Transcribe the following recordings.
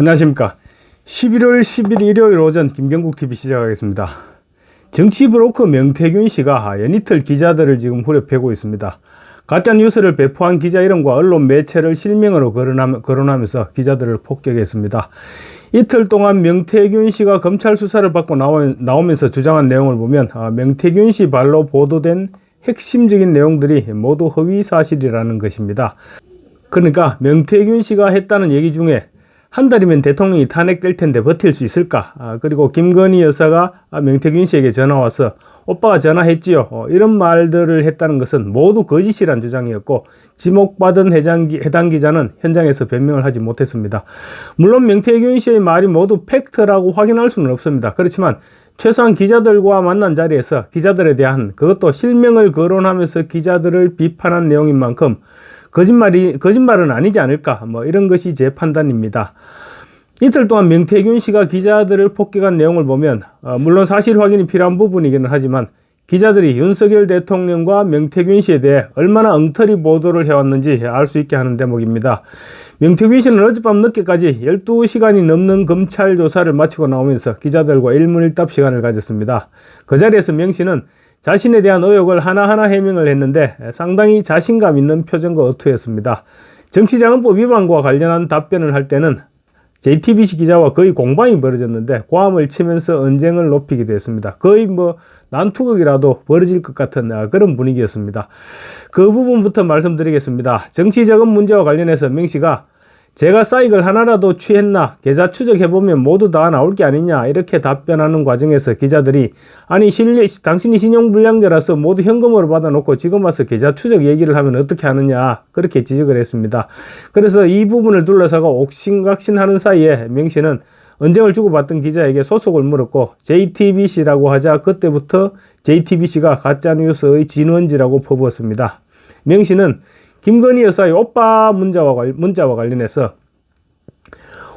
안녕하십니까. 11월 10일 일요일 오전 김경국 TV 시작하겠습니다. 정치 브로커 명태균 씨가 연이틀 기자들을 지금 후려패고 있습니다. 가짜 뉴스를 배포한 기자 이름과 언론 매체를 실명으로 거론하면서 기자들을 폭격했습니다. 이틀 동안 명태균 씨가 검찰 수사를 받고 나오, 나오면서 주장한 내용을 보면 아, 명태균 씨 발로 보도된 핵심적인 내용들이 모두 허위 사실이라는 것입니다. 그러니까 명태균 씨가 했다는 얘기 중에 한 달이면 대통령이 탄핵될 텐데 버틸 수 있을까? 아, 그리고 김건희 여사가 아, 명태균 씨에게 전화 와서 오빠가 전화했지요. 어, 이런 말들을 했다는 것은 모두 거짓이란 주장이었고 지목받은 해당, 기- 해당 기자는 현장에서 변명을 하지 못했습니다. 물론 명태균 씨의 말이 모두 팩트라고 확인할 수는 없습니다. 그렇지만 최소한 기자들과 만난 자리에서 기자들에 대한 그것도 실명을 거론하면서 기자들을 비판한 내용인 만큼 거짓말이 거짓말은 아니지 않을까 뭐 이런 것이 제 판단입니다. 이틀 동안 명태균 씨가 기자들을 폭격한 내용을 보면 어, 물론 사실 확인이 필요한 부분이기는 하지만 기자들이 윤석열 대통령과 명태균 씨에 대해 얼마나 엉터리 보도를 해왔는지 알 수 있게 하는 대목입니다. 명태균 씨는 어젯밤 늦게까지 12시간이 넘는 검찰 조사를 마치고 나오면서 기자들과 일문일답 시간을 가졌습니다. 그 자리에서 명 씨는 자신에 대한 의혹을 하나하나 해명을 했는데 상당히 자신감 있는 표정과 어투였습니다. 정치자금법 위반과 관련한 답변을 할 때는 JTBC 기자와 거의 공방이 벌어졌는데 고함을 치면서 언쟁을 높이기도 했습니다. 거의 뭐 난투극이라도 벌어질 것 같은 아, 그런 분위기였습니다. 그 부분부터 말씀드리겠습니다. 정치자금 문제와 관련해서 명 씨가 제가 사익을 하나라도 취했나 계좌 추적해보면 모두 다 나올 게 아니냐 이렇게 답변하는 과정에서 기자들이 아니 실 당신이 신용불량자라서 모두 현금으로 받아놓고 지금 와서 계좌 추적 얘기를 하면 어떻게 하느냐 그렇게 지적을 했습니다. 그래서 이 부분을 둘러싸고 옥신각신하는 사이에 명 씨는 언쟁을 주고받던 기자에게 소속을 물었고 JTBC라고 하자 그때부터 JTBC가 가짜뉴스의 진원지라고 퍼부었습니다. 명 씨는 김건희 여사의 오빠 문자와, 관- 문자와 관련해서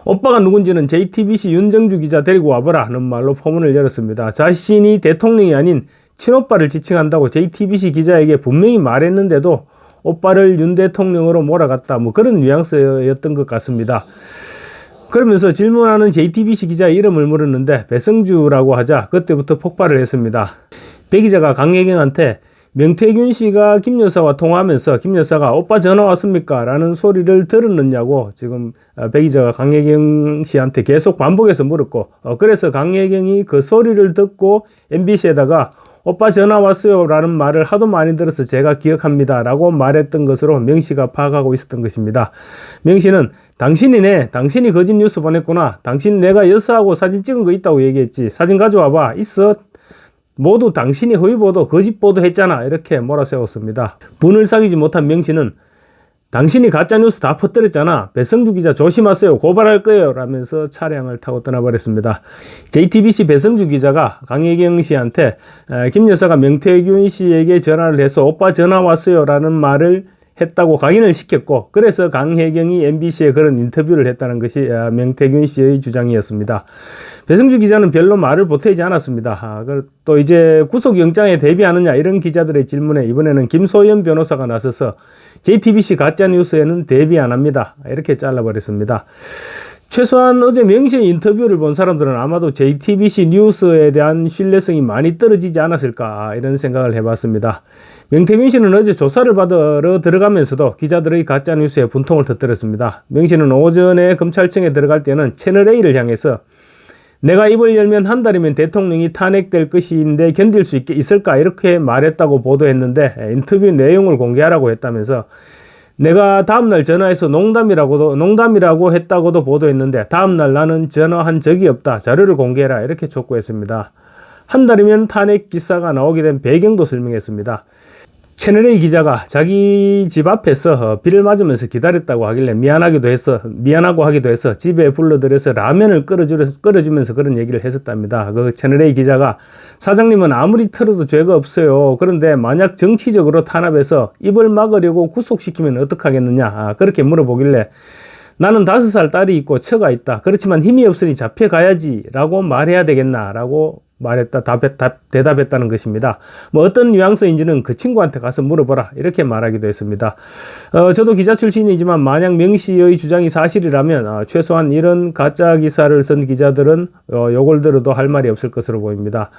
오빠가 누군지는 JTBC 윤정주 기자 데리고 와보라 하는 말로 포문을 열었습니다. 자신이 대통령이 아닌 친오빠를 지칭한다고 JTBC 기자에게 분명히 말했는데도 오빠를 윤 대통령으로 몰아갔다. 뭐 그런 뉘앙스였던 것 같습니다. 그러면서 질문하는 JTBC 기자 이름을 물었는데 배성주라고 하자 그때부터 폭발을 했습니다. 배 기자가 강혜경한테 명태균 씨가 김 여사와 통화하면서 김 여사가 오빠 전화 왔습니까? 라는 소리를 들었느냐고 지금 어, 배 기자가 강혜경 씨한테 계속 반복해서 물었고 어, 그래서 강혜경이 그 소리를 듣고 MBC에다가 오빠 전화 왔어요 라는 말을 하도 많이 들어서 제가 기억합니다 라고 말했던 것으로 명 씨가 파악하고 있었던 것입니다. 명 씨는 당신이네 당신이 거짓 뉴스 보냈구나 당신 내가 여사하고 사진 찍은 거 있다고 얘기했지 사진 가져와봐 있어 모두 당신이 허위보도, 거짓보도 했잖아. 이렇게 몰아세웠습니다. 분을 사귀지 못한 명 씨는 당신이 가짜뉴스 다 퍼뜨렸잖아. 배성주 기자 조심하세요. 고발할 거예요. 라면서 차량을 타고 떠나버렸습니다. JTBC 배성주 기자가 강혜경 씨한테 에, 김 여사가 명태균 씨에게 전화를 해서 오빠 전화 왔어요. 라는 말을 했다고 각인을 시켰고 그래서 강혜경이 MBC에 그런 인터뷰를 했다는 것이 아, 명태균 씨의 주장이었습니다. 배승주 기자는 별로 말을 보태지 않았습니다. 아, 그또 이제 구속영장에 대비하느냐 이런 기자들의 질문에 이번에는 김소연 변호사가 나서서 JTBC 가짜뉴스에는 대비 안 합니다. 이렇게 잘라버렸습니다. 최소한 어제 명시의 인터뷰를 본 사람들은 아마도 JTBC 뉴스에 대한 신뢰성이 많이 떨어지지 않았을까 이런 생각을 해봤습니다. 명태균 씨는 어제 조사를 받으러 들어가면서도 기자들의 가짜뉴스에 분통을 터뜨렸습니다. 명 씨는 오전에 검찰청에 들어갈 때는 채널A를 향해서 내가 입을 열면 한 달이면 대통령이 탄핵될 것인데 견딜 수 있게 있을까 이렇게 말했다고 보도했는데 에, 인터뷰 내용을 공개하라고 했다면서 내가 다음날 전화해서 농담이라고도 농담이라고 했다고도 보도했는데 다음날 나는 전화한 적이 없다 자료를 공개해라 이렇게 촉구했습니다. 한 달이면 탄핵 기사가 나오게 된 배경도 설명했습니다. 채널A 기자가 자기 집 앞에서 어, 비를 맞으면서 기다렸다고 하길래 미안하기도 해서 미안하고 하기도 해서 집에 불러들여서 라면을 끓여주, 끓여주면서 그런 얘기를 했었답니다. 그 채널A 기자가 사장님은 아무리 틀어도 죄가 없어요. 그런데 만약 정치적으로 탄압해서 입을 막으려고 구속시키면 어떡하겠느냐 아, 그렇게 물어보길래 나는 다섯 살 딸이 있고 처가 있다. 그렇지만 힘이 없으니 잡혀가야지 라고 말해야 되겠나 라고 말했다, 답했, 답, 대답했다는 것입니다. 뭐 어떤 뉘앙스인지는 그 친구한테 가서 물어보라. 이렇게 말하기도 했습니다. 어, 저도 기자 출신이지만 만약 명 씨의 주장이 사실이라면 어, 최소한 이런 가짜 기사를 쓴 기자들은 어, 요걸 들어도 할 말이 없을 것으로 보입니다.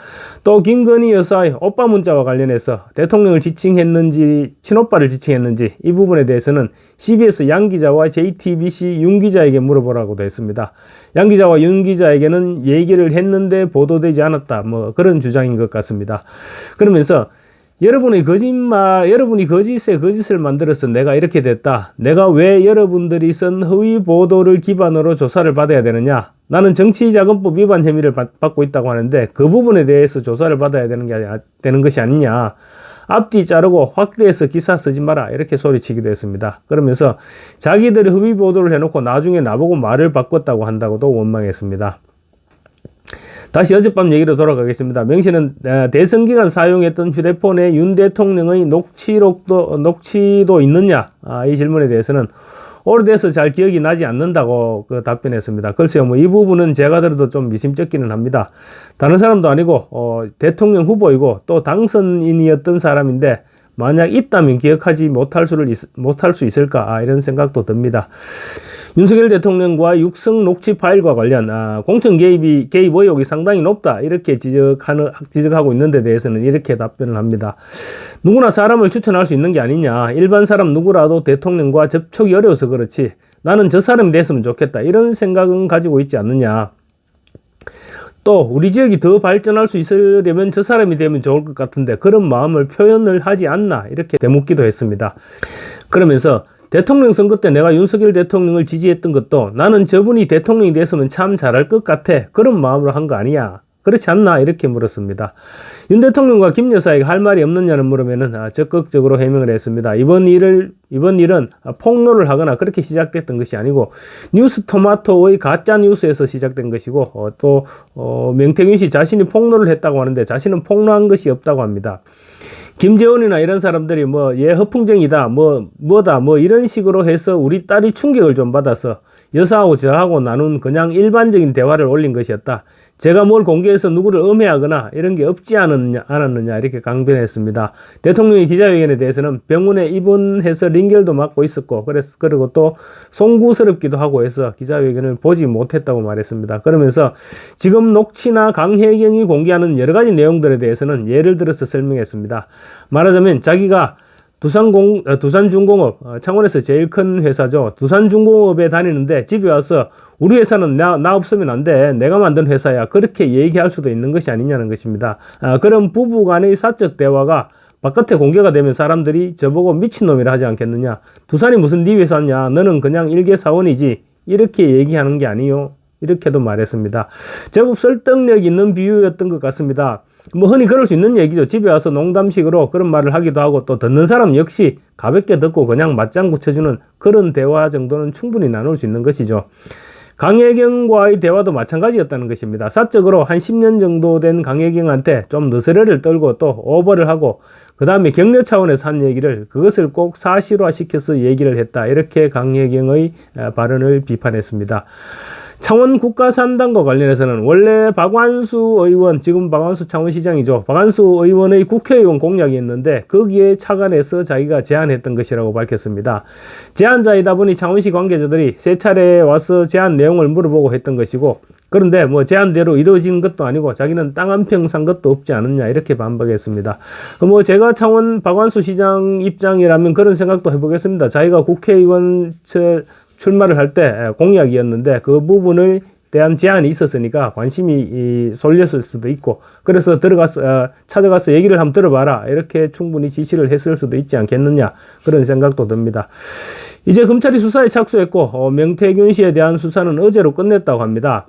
또 김건희 여사의 오빠 문자와 관련해서 대통령을 지칭했는지 친오빠를 지칭했는지 이 부분에 대해서는 CBS 양 기자와 JTBC 윤 기자에게 물어보라고도 했습니다. 양 기자와 윤 기자에게는 얘기를 했는데 보도되지 않았다. 뭐 그런 주장인 것 같습니다. 그러면서 여러분의 거짓말, 여러분이 거짓에 거짓을 만들어서 내가 이렇게 됐다. 내가 왜 여러분들이 쓴 허위 보도를 기반으로 조사를 받아야 되느냐? 나는 정치자금법 위반 혐의를 받, 받고 있다고 하는데 그 부분에 대해서 조사를 받아야 되는 게 되는 것이 아니냐? 앞뒤 자르고 확대해서 기사 쓰지 마라 이렇게 소리치기도 했습니다. 그러면서 자기들이 허위 보도를 해놓고 나중에 나보고 말을 바꿨다고 한다고도 원망했습니다. 다시 어젯밤 얘기로 돌아가겠습니다. 명 씨는 어, 대선 기간 사용했던 휴대폰에 윤 대통령의 녹취록도 녹취도 있느냐? 아, 이 질문에 대해서는 오래돼서 잘 기억이 나지 않는다고 그 답변했습니다. 글쎄요, 뭐 이 부분은 제가 들어도 좀 미심쩍기는 합니다. 다른 사람도 아니고 어, 대통령 후보이고 또 당선인이었던 사람인데 만약 있다면 기억하지 못할 수를 있- 못할 수 있을까 아, 이런 생각도 듭니다. 윤석열 대통령과 육성 녹취 파일과 관련 아, 공천 개입이 개입 의혹이 상당히 높다 이렇게 지적하는 지적하고 있는데 대해서는 이렇게 답변을 합니다. 누구나 사람을 추천할 수 있는 게 아니냐. 일반 사람 누구라도 대통령과 접촉이 어려워서 그렇지. 나는 저 사람이 됐으면 좋겠다. 이런 생각은 가지고 있지 않느냐. 또 우리 지역이 더 발전할 수 있으려면 저 사람이 되면 좋을 것 같은데 그런 마음을 표현을 하지 않나 이렇게 되묻기도 했습니다. 그러면서 대통령 선거 때 내가 윤석열 대통령을 지지했던 것도 나는 저분이 대통령이 됐으면 참 잘할 것 같아 그런 마음으로 한 거 아니야 그렇지 않나 이렇게 물었습니다. 윤 대통령과 김 여사에게 할 말이 없느냐는 물으면은 아, 적극적으로 해명을 했습니다. 이번 일을 이번 일은 아, 폭로를 하거나 그렇게 시작됐던 것이 아니고 뉴스 토마토의 가짜 뉴스에서 시작된 것이고 어, 또 어, 명태균 씨 자신이 폭로를 했다고 하는데 자신은 폭로한 것이 없다고 합니다. 김재원이나 이런 사람들이 뭐 얘 허풍쟁이다 뭐 뭐다 뭐 이런 식으로 해서 우리 딸이 충격을 좀 받아서 여사하고 저하고 나눈 그냥 일반적인 대화를 올린 것이었다. 제가 뭘 공개해서 누구를 음해하거나 이런 게 없지 않았느냐, 않았느냐 이렇게 강변했습니다. 대통령의 기자회견에 대해서는 병원에 입원해서 링겔도 맞고 있었고 그래서 그리고 또 송구스럽기도 하고 해서 기자회견을 보지 못했다고 말했습니다. 그러면서 지금 녹취나 강혜경이 공개하는 여러 가지 내용들에 대해서는 예를 들어서 설명했습니다. 말하자면 자기가 두산공, 어, 두산중공업, 어, 창원에서 제일 큰 회사죠. 두산중공업에 다니는데 집에 와서 우리 회사는 나, 나 없으면 안 돼. 내가 만든 회사야. 그렇게 얘기할 수도 있는 것이 아니냐는 것입니다. 아, 그런 부부 간의 사적 대화가 바깥에 공개가 되면 사람들이 저보고 미친놈이라 하지 않겠느냐. 두산이 무슨 네 회사냐. 너는 그냥 일개 사원이지. 이렇게 얘기하는 게 아니요. 이렇게도 말했습니다. 제법 설득력 있는 비유였던 것 같습니다. 뭐 흔히 그럴 수 있는 얘기죠. 집에 와서 농담식으로 그런 말을 하기도 하고 또 듣는 사람 역시 가볍게 듣고 그냥 맞장구 쳐주는 그런 대화 정도는 충분히 나눌 수 있는 것이죠. 강혜경과의 대화도 마찬가지였다는 것입니다. 사적으로 한 10년 정도 된 강혜경한테 좀 느스레를 떨고 또 오버를 하고 그 다음에 격려 차원에서 한 얘기를 그것을 꼭 사실화 시켜서 얘기를 했다. 이렇게 강혜경의 아, 발언을 비판했습니다. 창원 국가산단과 관련해서는 원래 박완수 의원, 지금 박완수 창원시장이죠. 박완수 의원의 국회의원 공약이 있는데 거기에 착안해서 자기가 제안했던 것이라고 밝혔습니다. 제안자이다 보니 창원시 관계자들이 세 차례 와서 제안 내용을 물어보고 했던 것이고 그런데 뭐 제안대로 이루어진 것도 아니고 자기는 땅 한 평 산 것도 없지 않느냐 이렇게 반박했습니다. 그뭐 제가 창원 박완수 시장 입장이라면 그런 생각도 해보겠습니다. 자기가 국회의원 처- 출마를 할 때 공약이었는데 그 부분을 대한 제안이 있었으니까 관심이 이, 쏠렸을 수도 있고 그래서 들어가서 어, 찾아가서 얘기를 한번 들어봐라 이렇게 충분히 지시를 했을 수도 있지 않겠느냐 그런 생각도 듭니다. 이제 검찰이 수사에 착수했고 어, 명태균 씨에 대한 수사는 어제로 끝냈다고 합니다.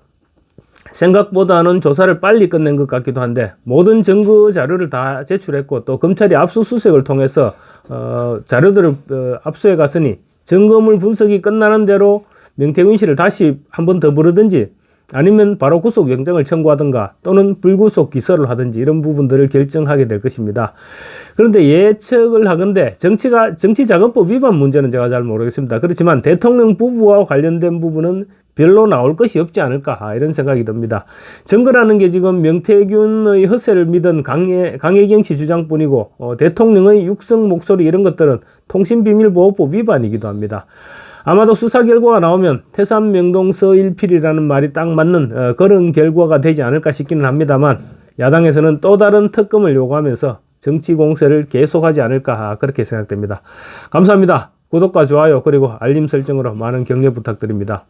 생각보다는 조사를 빨리 끝낸 것 같기도 한데 모든 증거 자료를 다 제출했고 또 검찰이 압수수색을 통해서 어, 자료들을 어, 압수해 갔으니 증거물 분석이 끝나는 대로 명태균 씨를 다시 한 번 더 부르든지 아니면 바로 구속영장을 청구하든가 또는 불구속 기소를 하든지 이런 부분들을 결정하게 될 것입니다. 그런데 예측을 하건대 정치가 정치자금법 위반 문제는 제가 잘 모르겠습니다. 그렇지만 대통령 부부와 관련된 부분은 별로 나올 것이 없지 않을까 아, 이런 생각이 듭니다. 증거라는 게 지금 명태균의 허세를 믿은 강해, 강혜경 씨 주장뿐이고 어, 대통령의 육성 목소리 이런 것들은 통신비밀보호법 위반이기도 합니다. 아마도 수사 결과가 나오면 태산 명동 서일필이라는 말이 딱 맞는 어, 그런 결과가 되지 않을까 싶기는 합니다만 야당에서는 또 다른 특검을 요구하면서 정치 공세를 계속하지 않을까 아, 그렇게 생각됩니다. 감사합니다. 구독과 좋아요 그리고 알림 설정으로 많은 격려 부탁드립니다.